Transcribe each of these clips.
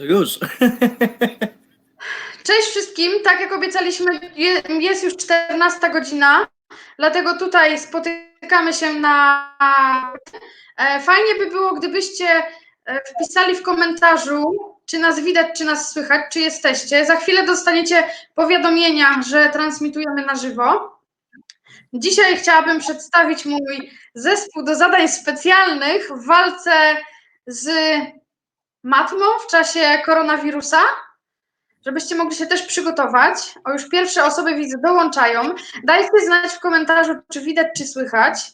to już. Cześć wszystkim. Tak jak obiecaliśmy, je- jest już 14 godzina, dlatego tutaj spotykamy się na. E, Fajnie by było, gdybyście e, wpisali w komentarzu, czy nas widać, czy nas słychać, czy jesteście. Za chwilę dostaniecie powiadomienia, że transmitujemy na żywo. Dzisiaj chciałabym przedstawić mój zespół do zadań specjalnych w walce z matmą w czasie koronawirusa żebyście mogli się też przygotować. O, już pierwsze osoby widzę dołączają. Dajcie znać w komentarzu, czy widać, czy słychać,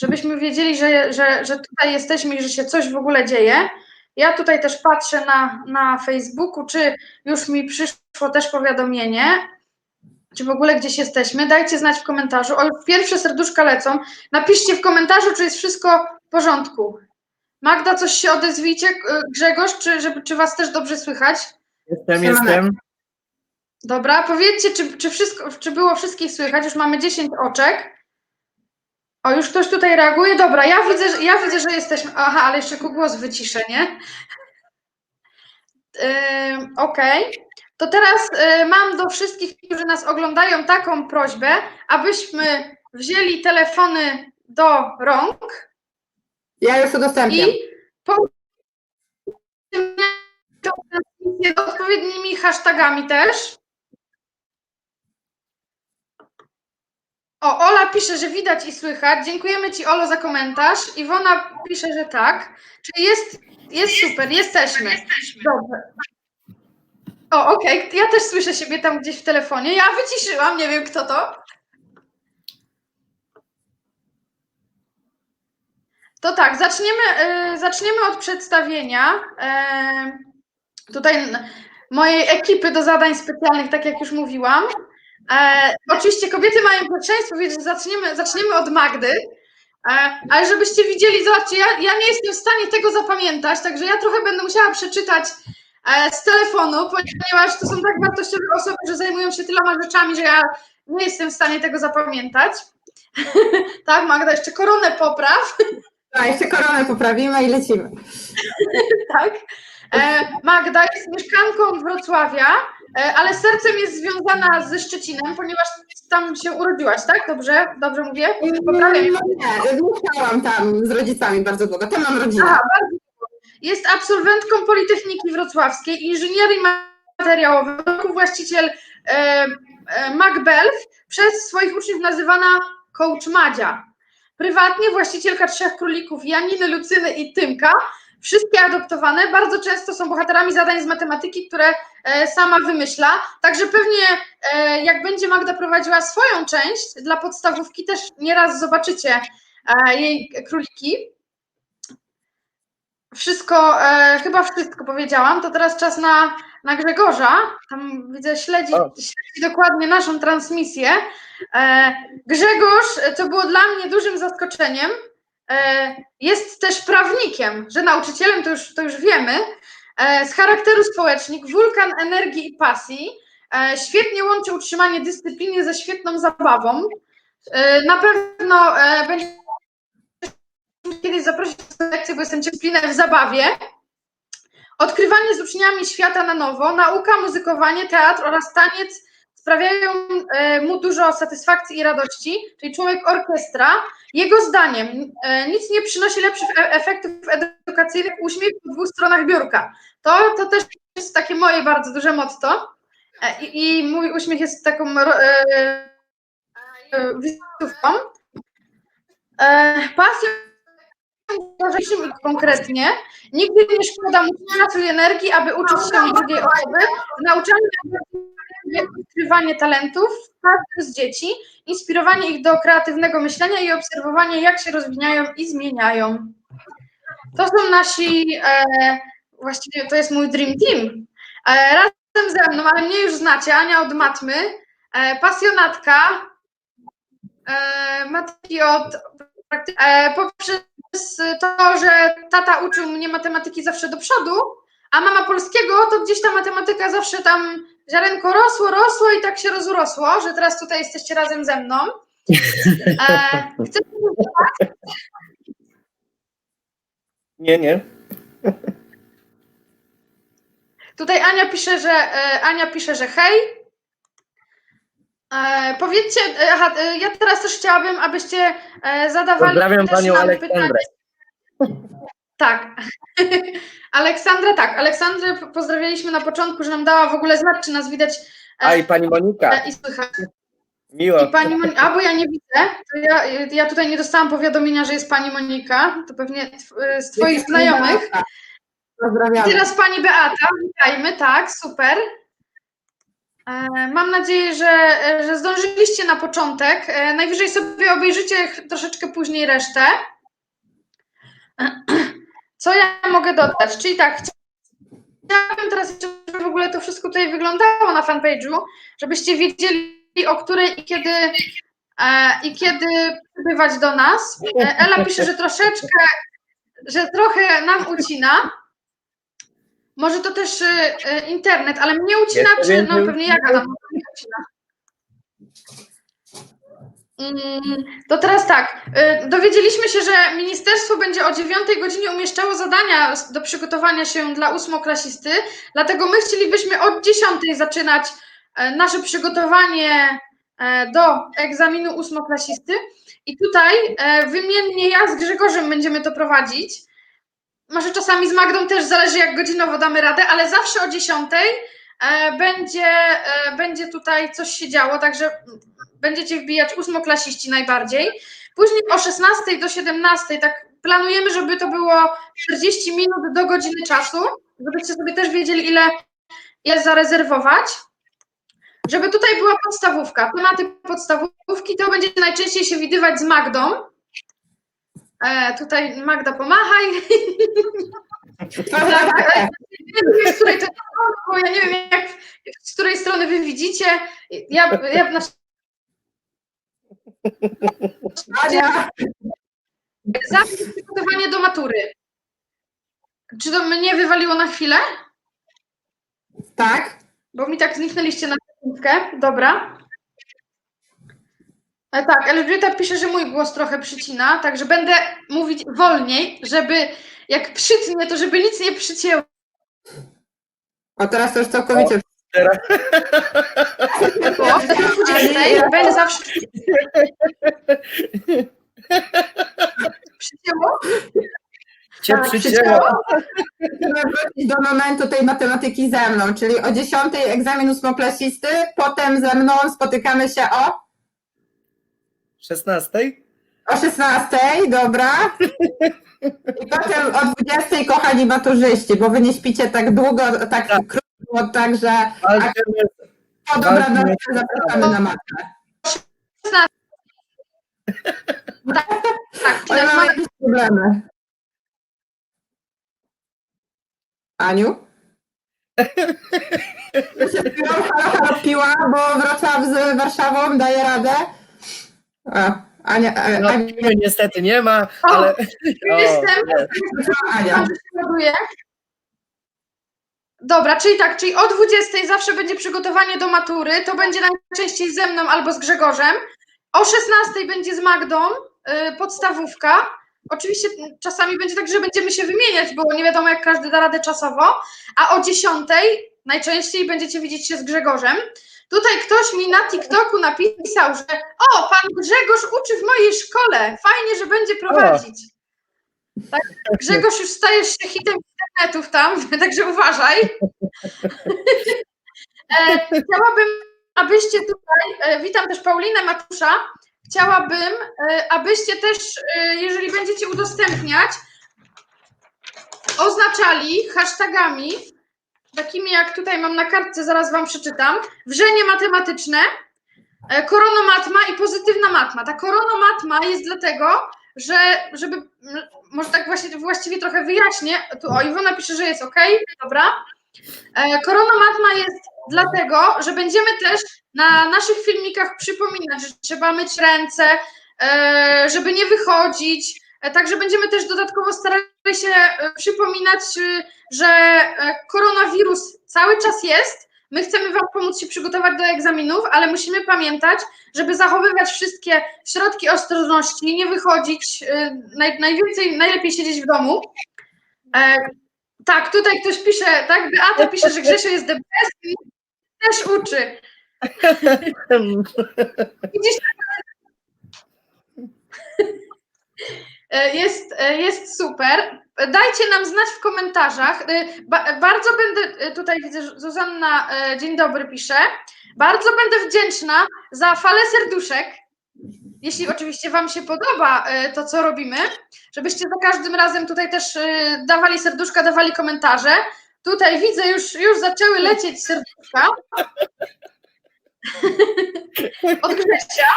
żebyśmy wiedzieli, że, że, że tutaj jesteśmy i że się coś w ogóle dzieje. Ja tutaj też patrzę na, na Facebooku, czy już mi przyszło też powiadomienie, czy w ogóle gdzieś jesteśmy. Dajcie znać w komentarzu. O, już pierwsze serduszka lecą. Napiszcie w komentarzu, czy jest wszystko w porządku. Magda, coś się odezwijcie, Grzegorz, czy, żeby, czy was też dobrze słychać? Jestem, Siemanek. jestem. Dobra, powiedzcie, czy, czy, wszystko, czy było wszystkich słychać? Już mamy 10 oczek. O, już ktoś tutaj reaguje. Dobra, ja widzę, że- ja widzę, że jesteśmy. Aha, ale jeszcze głos wyciszę, nie? Yy, Okej. To teraz yy, mam do wszystkich, którzy nas oglądają, taką prośbę, abyśmy wzięli telefony do rąk Ja już udostępniam. i po transmisję odpowiednimi hashtagami też. O, Ola pisze, że widać i słychać. Dziękujemy Ci, Olo, za komentarz. Iwona pisze, że tak. Czyli jest, jest super, jesteśmy. Dobrze. O, okej, ja też słyszę siebie tam gdzieś w telefonie. Ja wyciszyłam, nie wiem kto to. To tak, zaczniemy, y, zaczniemy od przedstawienia y, tutaj mojej ekipy do zadań specjalnych, tak jak już mówiłam. E, oczywiście kobiety mają pierwszeństwo, więc zaczniemy, zaczniemy od Magdy. E, ale żebyście widzieli, zobaczcie, ja, ja nie jestem w stanie tego zapamiętać, także ja trochę będę musiała przeczytać e, z telefonu, ponieważ to są tak wartościowe osoby, że zajmują się tyloma rzeczami, że ja nie jestem w stanie tego zapamiętać. tak, Magda, jeszcze koronę popraw. A jeszcze koronę poprawimy i lecimy. tak. E, Magda jest mieszkanką Wrocławia, e, ale sercem jest związana ze Szczecinem, ponieważ tam się urodziłaś, tak? Dobrze? Dobrze mówię? Poprawiam. No nie, mieszkałam tam z rodzicami bardzo długo. Tam mam rodzinę. Aha, bardzo. Jest absolwentką Politechniki Wrocławskiej, inżynierii materiałowej, właściciel e, e, MacBelf, przez swoich uczniów nazywana coach Madzia. Prywatnie właścicielka trzech królików Janiny, Lucyny i Tymka, wszystkie adoptowane, bardzo często są bohaterami zadań z matematyki, które e, sama wymyśla. Także pewnie e, jak będzie Magda prowadziła swoją część dla podstawówki, też nieraz zobaczycie e, jej króliki. Wszystko, e, chyba wszystko powiedziałam. To teraz czas na, na Grzegorza. Tam widzę, śledzi, śledzi dokładnie naszą transmisję. E, Grzegorz, co było dla mnie dużym zaskoczeniem, e, jest też prawnikiem, że nauczycielem to już, to już wiemy. E, z charakteru społecznik, wulkan energii i pasji. E, świetnie łączy utrzymanie dyscypliny ze świetną zabawą. E, na pewno będzie kiedyś zaprosić na lekcję, bo jestem cierpliwa w zabawie. Odkrywanie z uczniami świata na nowo, nauka, muzykowanie, teatr oraz taniec sprawiają e, mu dużo satysfakcji i radości, czyli człowiek orkiestra. Jego zdaniem e, nic nie przynosi lepszych e- efektów edukacyjnych uśmiech po dwóch stronach biurka. To, to też jest takie moje bardzo duże motto. I, i mój uśmiech jest taką wizytówką. E, pasją Rzeczym konkretnie, nigdy nie szkoda mu czasu i energii, aby uczyć się drugiej osoby, nauczanie, odkrywanie talentów z dzieci, inspirowanie ich do kreatywnego myślenia i obserwowanie, jak się rozwijają i zmieniają. To są nasi, e, właściwie to jest mój dream team. E, razem ze mną, ale mnie już znacie, Ania od matmy, e, pasjonatka, e, matki od e, poprzez to, że tata uczył mnie matematyki zawsze do przodu, a mama polskiego, to gdzieś ta matematyka zawsze tam ziarenko rosło, rosło i tak się rozrosło, że teraz tutaj jesteście razem ze mną. E, chcę Nie, nie. Tutaj Ania pisze, że e, Ania pisze, że hej. E, powiedzcie, e, aha, e, ja teraz też chciałabym, abyście e, zadawali Pozdrawiam też panią nam Aleksandrę. Tak. Aleksandra, tak. Aleksandrę pozdrawialiśmy na początku, że nam dała w ogóle znać, czy nas widać e, A i pani Monika, e, i słychać. miło. I pani Monika, a bo ja nie widzę, to ja, ja tutaj nie dostałam powiadomienia, że jest pani Monika, to pewnie tw- e, z twoich znajomych. Beata. Pozdrawiamy. Teraz pani Beata, witajmy, tak, super. E, Mam nadzieję, że, e, że zdążyliście na początek. E, Najwyżej sobie obejrzycie troszeczkę później resztę. Co ja mogę dodać? Czyli tak, chciałabym teraz żeby w ogóle to wszystko tutaj wyglądało na fanpage'u, żebyście wiedzieli o której i kiedy i kiedy przybywać do nas. Ela pisze, że troszeczkę, że trochę nam ucina. Może to też y, y, internet, ale mnie ucina, Jeszcze czy no więcej pewnie jak Adam, mnie ucina. Mm, To teraz tak, y, dowiedzieliśmy się, że ministerstwo będzie o 9 godzinie umieszczało zadania s- do przygotowania się dla ósmoklasisty, dlatego my chcielibyśmy od 10 zaczynać e, nasze przygotowanie e, do egzaminu ósmoklasisty i tutaj e, wymiennie ja z Grzegorzem będziemy to prowadzić. Może czasami z Magdą też zależy, jak godzinowo damy radę, ale zawsze o 10 e, będzie, e, będzie tutaj coś się działo, także będziecie wbijać ósmoklasiści najbardziej. Później o 16 do 17, tak planujemy, żeby to było 40 minut do godziny czasu, żebyście sobie też wiedzieli, ile, ile zarezerwować. Żeby tutaj była podstawówka. Tematy podstawówki to będziecie najczęściej się widywać z Magdą. E, tutaj Magda pomachaj. Tak, e, nie wiem, z której to bo ja nie wiem, jak, z której strony wy widzicie. Ja, ja na zawsze przygotowanie do matury. Czy to mnie wywaliło na chwilę? tak? Bo mi tak zniknęliście na sekundkę. Dobra. E, tak, Elżbieta pisze, że mój głos trochę przycina, także będę mówić wolniej, żeby jak przytnie, to żeby nic nie przycięło. O, teraz to już całkowicie. Teraz- O 20 będę zawsze przycięło. Cię Tak, przycięło. Musimy wrócić do momentu tej matematyki ze mną, czyli o 10 egzamin ósmoklasisty, potem ze mną spotykamy się o, 16? o 16, dobra? I potem o 20 kochani maturzyści, bo wy nie śpicie tak długo, tak Tak. krótko, także Walczymy. po dobra nocy zapraszamy na matę. Tak, Ale czyli mamy jakieś problemy. Aniu? Ja się piłam, piła, bo Wrocław z Warszawą daje radę. A, Ania, a, No, Ania, Kimi niestety nie ma, O, ale. O, jestem. jest. Ania. Dobrze się ładuje. Dobra, czyli tak, czyli o 20 zawsze będzie przygotowanie do matury, to będzie najczęściej ze mną albo z Grzegorzem. O 16 będzie z Magdą y, podstawówka. Oczywiście czasami będzie tak, że będziemy się wymieniać, bo nie wiadomo jak każdy da radę czasowo. A o 10 najczęściej będziecie widzieć się z Grzegorzem. Tutaj ktoś mi na TikToku napisał, że o, pan Grzegorz uczy w mojej szkole. Fajnie, że będzie prowadzić. Tak, Grzegorz, już stajesz się hitem internetów tam, także uważaj. E, Chciałabym, abyście tutaj, e, witam też Paulinę Matusza, chciałabym, e, abyście też, jeżeli będziecie udostępniać, oznaczali hashtagami, takimi jak tutaj mam na kartce, zaraz Wam przeczytam, wrzenie matematyczne, e, koronomatma i pozytywna matma. Ta koronomatma jest dlatego, że żeby, może tak właśnie, właściwie trochę wyjaśnię, tu o Iwona pisze, że jest ok, dobra. E, Koronomatma jest dlatego, że będziemy też na naszych filmikach przypominać, że trzeba myć ręce, e, żeby nie wychodzić, także będziemy też dodatkowo starali się przypominać, że e, koronawirus cały czas jest, my chcemy Wam pomóc się przygotować do egzaminów, ale musimy pamiętać, żeby zachowywać wszystkie środki ostrożności, nie wychodzić, y, naj, najwięcej, najlepiej siedzieć w domu. E, Tak, tutaj ktoś pisze, tak? Beata pisze, że Grzesio jest the best i też uczy. Widzisz? E, Jest, e, jest super. Dajcie nam znać w komentarzach. E, Ba bardzo będę, tutaj widzę, że Zuzanna, dzień dobry, pisze. Bardzo będę wdzięczna za falę serduszek. Jeśli oczywiście Wam się podoba to, co robimy, żebyście za każdym razem tutaj też dawali serduszka, dawali komentarze. Tutaj widzę, już, już zaczęły lecieć serduszka. Od Grzesia.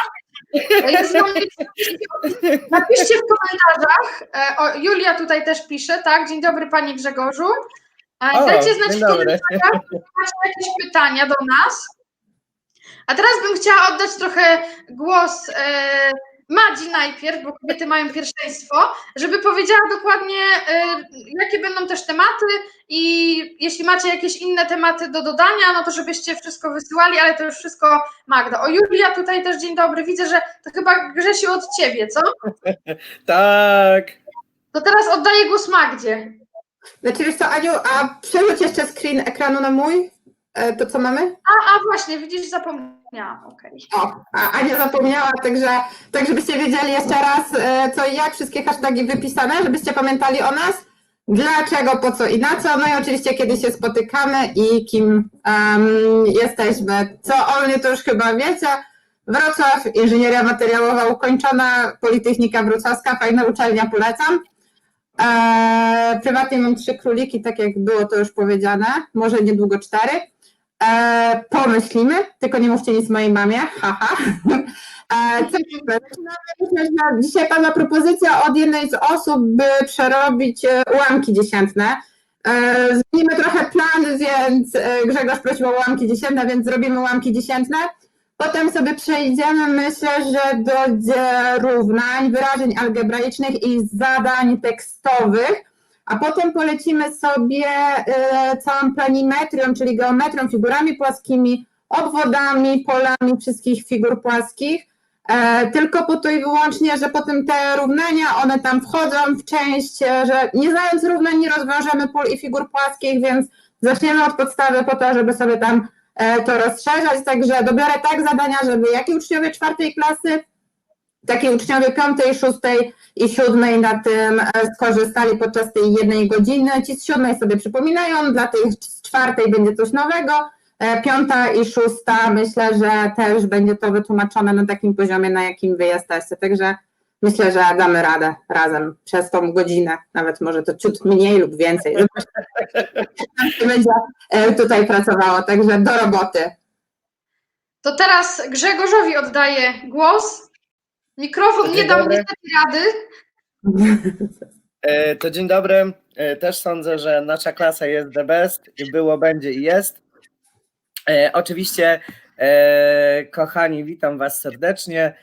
Napiszcie w komentarzach. e, O, Julia tutaj też pisze, tak? Dzień dobry Panie Grzegorzu. E, O, Dajcie znać w komentarzach, macie jakieś pytania do nas. A teraz bym chciała oddać trochę głos e, Madzi najpierw, bo kobiety mają pierwszeństwo, żeby powiedziała dokładnie, e, jakie będą też tematy i jeśli macie jakieś inne tematy do dodania, no to żebyście wszystko wysyłali, ale to już wszystko Magda. O Julia tutaj też dzień dobry, widzę, że to chyba Grzesiu od Ciebie, co? Tak. To teraz oddaję głos Magdzie. Znaczy wiesz co, Aniu, a przerzuć jeszcze screen ekranu na mój, to co mamy? A, a właśnie, widzisz, zapomniałam, okej. O, a Ania zapomniała, także tak żebyście wiedzieli jeszcze raz e, co i jak, wszystkie hasztagi wypisane, żebyście pamiętali o nas, dlaczego, po co i na co, no i oczywiście kiedy się spotykamy i kim em, jesteśmy. Co o mnie to już chyba wiecie, Wrocław, inżynieria materiałowa ukończona, Politechnika Wrocławska, fajna uczelnia, polecam. E, prywatnie mam trzy króliki, tak jak było to już powiedziane, może niedługo cztery. E, pomyślimy, tylko nie mówcie nic mojej mamie, haha. E, co dzisiaj padła propozycja od jednej z osób, by przerobić e, ułamki dziesiętne. E, zmienimy trochę plan, więc e, Grzegorz prosił o ułamki dziesiętne, więc zrobimy ułamki dziesiętne. Potem sobie przejdziemy, myślę, że dojdzie równań, wyrażeń algebraicznych i zadań tekstowych. A potem polecimy sobie e, całą planimetrią, czyli geometrią, figurami płaskimi, obwodami, polami wszystkich figur płaskich. E, tylko po to i wyłącznie, że potem te równania, one tam wchodzą w część, e, że nie znając równań nie rozwiążemy pól i figur płaskich, więc zaczniemy od podstawy po to, żeby sobie tam e, to rozszerzać. Także dobiorę tak zadania, żeby jak i uczniowie czwartej klasy, tak i uczniowie piątej, szóstej i siódmej na tym e, skorzystali podczas tej jednej godziny. Ci z siódmej sobie przypominają, dla tej z czwartej będzie coś nowego. E, Piąta i szósta myślę, że też będzie to wytłumaczone na takim poziomie, na jakim wy jesteście. Także myślę, że damy radę razem przez tą godzinę, nawet może to ciut mniej lub więcej. Będzie e, tutaj pracowało, także do roboty. To teraz Grzegorzowi oddaję głos. Mikrofon nie dobry. niestety rady. E, To dzień dobry. E, Też sądzę, że nasza klasa jest the best. i Było, będzie i jest. E, Oczywiście, kochani, witam Was serdecznie.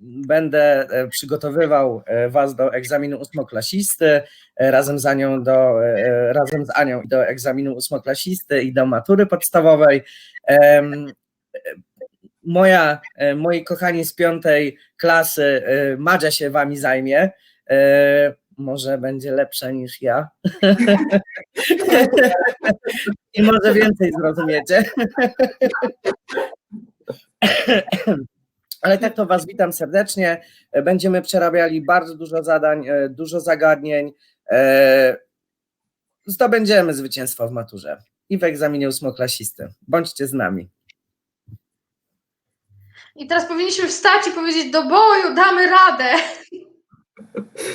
Będę przygotowywał Was do egzaminu ósmoklasisty, razem z Anią do, razem z Anią do egzaminu ósmoklasisty i do matury podstawowej. Moja, e, moi kochani z piątej klasy, e, Madzia się Wami zajmie. E, Może będzie lepsza niż ja. I może więcej zrozumiecie. Ale tak to Was witam serdecznie. Będziemy przerabiali bardzo dużo zadań, dużo zagadnień. Zdobędziemy zwycięstwo w maturze i w egzaminie ósmoklasisty. Bądźcie z nami. I teraz powinniśmy wstać i powiedzieć do boju, damy radę.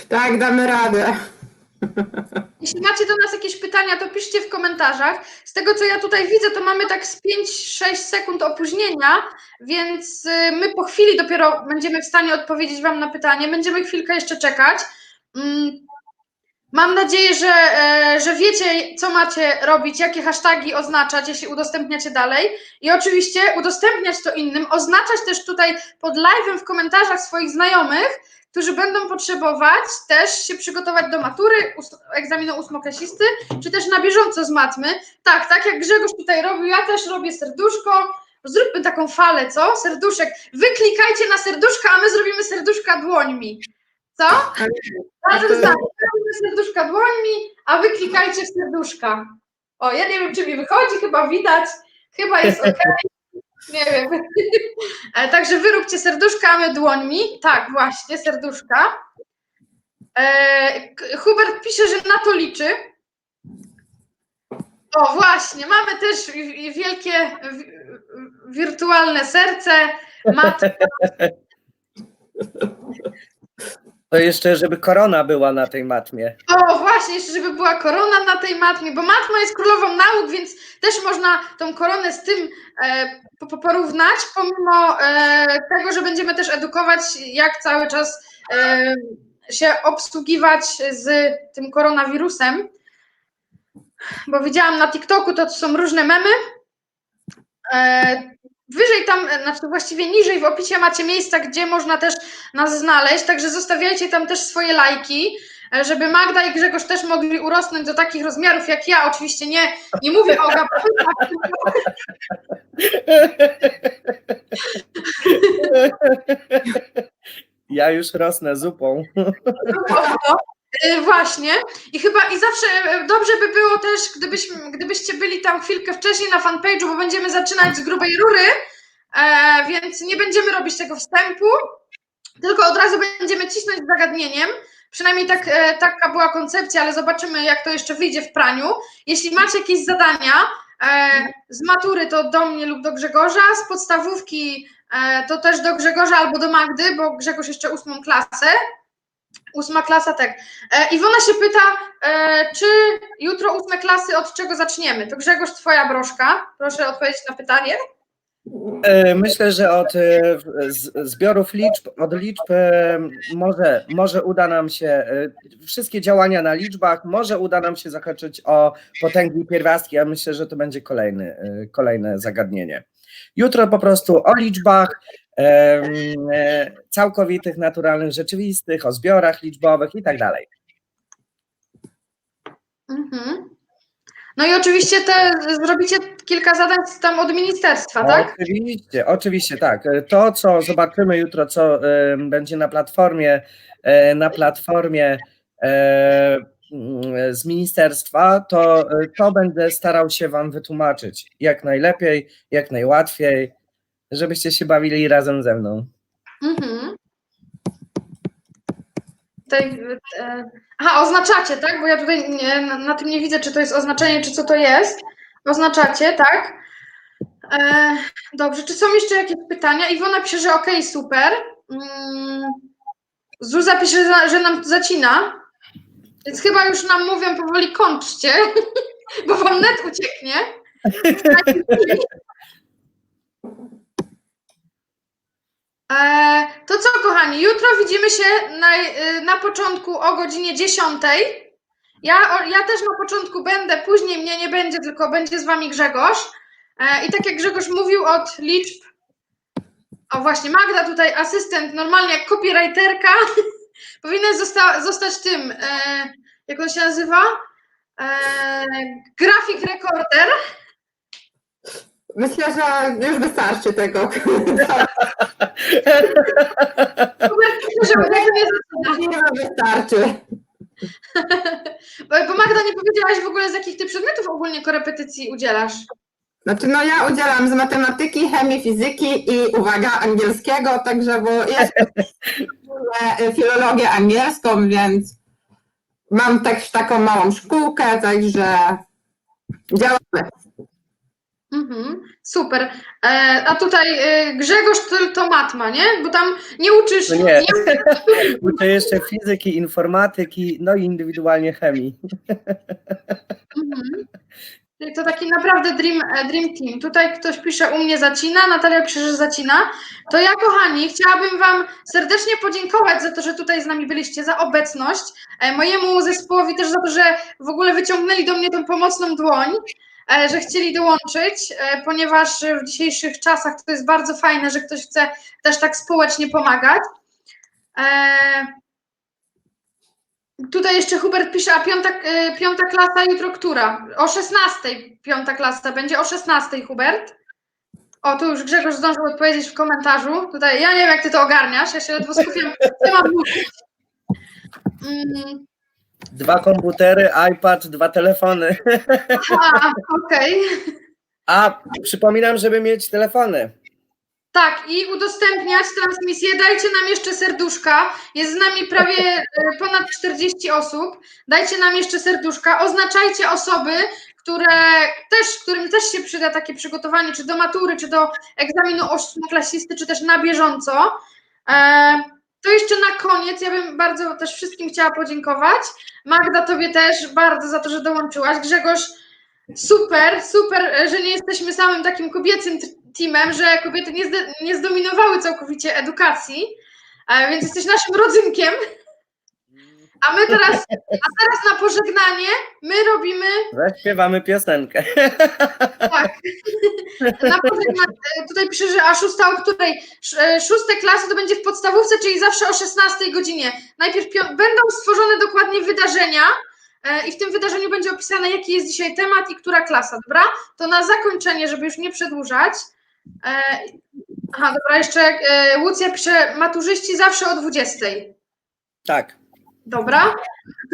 Tak, damy radę. Jeśli macie do nas jakieś pytania, to piszcie w komentarzach. Z tego, co ja tutaj widzę, to mamy tak z 5-6 sekund opóźnienia, więc y, my po chwili dopiero będziemy w stanie odpowiedzieć Wam na pytanie. Będziemy chwilkę jeszcze czekać. Mam nadzieję, że, e, że wiecie, co macie robić, jakie hasztagi oznaczać, jeśli udostępniacie dalej. I oczywiście udostępniać to innym, oznaczać też tutaj pod live'em w komentarzach swoich znajomych, którzy będą potrzebować też się przygotować do matury, egzaminu ósmoklasisty, czy też na bieżąco z matmy. Tak, tak jak Grzegorz tutaj robił, ja też robię serduszko. Zróbmy taką falę, co? Serduszek. Wy klikajcie na serduszka, a my zrobimy serduszka dłońmi. Co? Razem z nami. Serduszka dłońmi, a wy klikajcie w serduszka. O, ja nie wiem, czy mi wychodzi, chyba widać, chyba jest ok. Nie wiem. E, Także wy róbcie serduszka, a my dłońmi. Tak, właśnie, serduszka. E, Hubert pisze, że na to liczy. O, właśnie, mamy też wi- wi- wielkie wi- wirtualne serce. Matka. To jeszcze, żeby korona była na tej matmie. O, właśnie, jeszcze żeby była korona na tej matmie, bo matma jest królową nauk, więc też można tą koronę z tym e, po- po- porównać, pomimo e, tego, że będziemy też edukować, jak cały czas e, się obsługiwać z tym koronawirusem. Bo widziałam na TikToku, to są różne memy. E, Wyżej tam, e, znaczy właściwie niżej w opisie macie miejsca, gdzie można też nas znaleźć, także zostawiajcie tam też swoje lajki, e, żeby Magda i Grzegorz też mogli urosnąć do takich rozmiarów jak ja. Oczywiście nie, nie mówię o gapkach, Ja już rosnę zupą. Y, Właśnie. I chyba i zawsze e, dobrze by było też, gdybyśmy, gdybyście byli tam chwilkę wcześniej na fanpage'u, bo będziemy zaczynać z grubej rury, e, więc nie będziemy robić tego wstępu, tylko od razu będziemy cisnąć z zagadnieniem. Przynajmniej tak, e, taka była koncepcja, ale zobaczymy, jak to jeszcze wyjdzie w praniu. Jeśli macie jakieś zadania e, z matury, to do mnie lub do Grzegorza, z podstawówki e, to też do Grzegorza albo do Magdy, bo Grzegorz jeszcze ósmą klasę. Ósma klasa, tak. E, Iwona się pyta, e, czy jutro ósme klasy od czego zaczniemy? To Grzegorz, twoja broszka. Proszę odpowiedzieć na pytanie. E, Myślę, że od e, zbiorów liczb, od liczb e, może, może uda nam się wszystkie działania na liczbach, może uda nam się zahaczyć o potęgi pierwiastki. Ja myślę, że to będzie kolejny, kolejne zagadnienie. Jutro po prostu o liczbach całkowitych, naturalnych, rzeczywistych, o zbiorach liczbowych i tak dalej. Mhm. No i oczywiście te zrobicie kilka zadań tam od ministerstwa, tak? Oczywiście, oczywiście tak. To, co zobaczymy jutro, co e, będzie na platformie, e, na platformie e, z ministerstwa, to, e, to będę starał się Wam wytłumaczyć jak najlepiej, jak najłatwiej, żebyście się bawili razem ze mną. Mhm. Tutaj, e, aha, oznaczacie, tak? Bo ja tutaj nie, na, na tym nie widzę, czy to jest oznaczenie, czy co to jest. Oznaczacie, tak? E, dobrze, czy są jeszcze jakieś pytania? Iwona pisze, że okej, super. Mm, Zuza pisze, że- że nam zacina. Więc chyba już nam mówią powoli kończcie, bo wam net ucieknie. E, to co, kochani, jutro widzimy się na, y, na początku o godzinie 10. Ja, ja też na początku będę, później mnie nie będzie, tylko będzie z wami Grzegorz. E, I tak jak Grzegorz mówił od liczb, o właśnie, Magda tutaj, asystent, normalnie jak copywriterka, powinna zosta- zostać tym, e, jak on się nazywa? E, grafik rekorder. Myślę, że już wystarczy tego. Że zaczyna. Nie wystarczy. Bo, Magda, nie powiedziałaś w ogóle, z jakich ty przedmiotów ogólnie korepetycji udzielasz. Znaczy, no ja udzielam z matematyki, chemii, fizyki i uwaga, angielskiego, także bo jest filologię angielską, więc mam też taką małą szkółkę, także działamy. Mhm, super. E, a tutaj e, Grzegorz to, matma, nie? Bo tam nie uczysz. No nie. Uczę jeszcze fizyki, informatyki, no i indywidualnie chemii. Mhm. To taki naprawdę dream, e, dream team. Tutaj ktoś pisze u mnie zacina, Natalia pisze, że zacina. To ja, kochani, chciałabym Wam serdecznie podziękować za to, że tutaj z nami byliście, za obecność. E, Mojemu zespołowi też za to, że w ogóle wyciągnęli do mnie tą pomocną dłoń, że chcieli dołączyć, e, ponieważ w dzisiejszych czasach to jest bardzo fajne, że ktoś chce też tak społecznie pomagać. E, Tutaj jeszcze Hubert pisze, a piąta, e, piąta klasa jutro która? O 16 piąta klasa będzie, o 16 Hubert. O, tu już Grzegorz zdążył odpowiedzieć w komentarzu. Tutaj ja nie wiem, jak ty to ogarniasz, ja się ledwo skupiam, co mam. Mm, Dwa komputery, iPad, dwa telefony. Aha, okej. A przypominam, żeby mieć telefony. Tak, i udostępniać transmisję. Dajcie nam jeszcze serduszka. Jest z nami prawie e, ponad 40 osób. Dajcie nam jeszcze serduszka. Oznaczajcie osoby, które też, którym też się przyda takie przygotowanie, czy do matury, czy do egzaminu ósmoklasisty, czy też na bieżąco. E, to jeszcze na koniec, ja bym bardzo też wszystkim chciała podziękować. Magda, tobie też bardzo za to, że dołączyłaś. Grzegorz, super, super, że nie jesteśmy samym takim kobiecym teamem, że kobiety nie, nie zdominowały całkowicie edukacji, e, więc jesteś naszym rodzynkiem. A my teraz, a teraz na pożegnanie my robimy Zaśpiewamy piosenkę. tak. Na pożegnanie, tutaj pisze, że a szósta, o której e, szóste klasy to będzie w podstawówce, czyli zawsze o 16 godzinie. Najpierw będą stworzone dokładnie wydarzenia e, i w tym wydarzeniu będzie opisane, jaki jest dzisiaj temat i która klasa, dobra? To na zakończenie, żeby już nie przedłużać. E, aha, dobra, jeszcze Łucja pisze, maturzyści zawsze o 20. Tak. Dobra.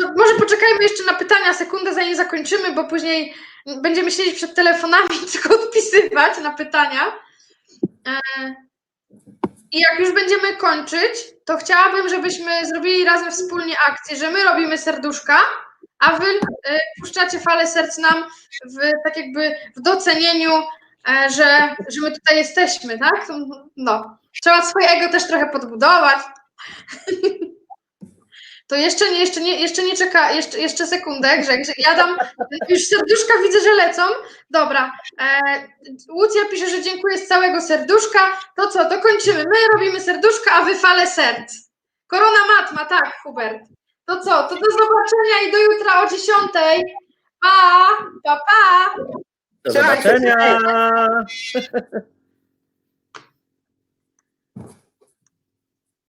To może poczekajmy jeszcze na pytania sekundę, zanim zakończymy, bo później będziemy siedzieć przed telefonami i tylko odpisywać na pytania. E, I jak już będziemy kończyć, to chciałabym, żebyśmy zrobili razem wspólnie akcję, że my robimy serduszka, a wy e, puszczacie falę serc nam w tak jakby w docenieniu, e, że, że my tutaj jesteśmy, tak? No. Trzeba swoje ego też trochę podbudować. To jeszcze nie, jeszcze nie, jeszcze nie czeka, jeszcze, jeszcze sekundę, Grzegorz. Ja dam, już serduszka widzę, że lecą. Dobra. E, Łucja pisze, że dziękuję z całego serduszka. To co, dokończymy. My robimy serduszka, a wy fale serc. Korona matma, tak, Hubert. To co, to do zobaczenia i do jutra o 10. Pa, pa, pa. Do zobaczenia.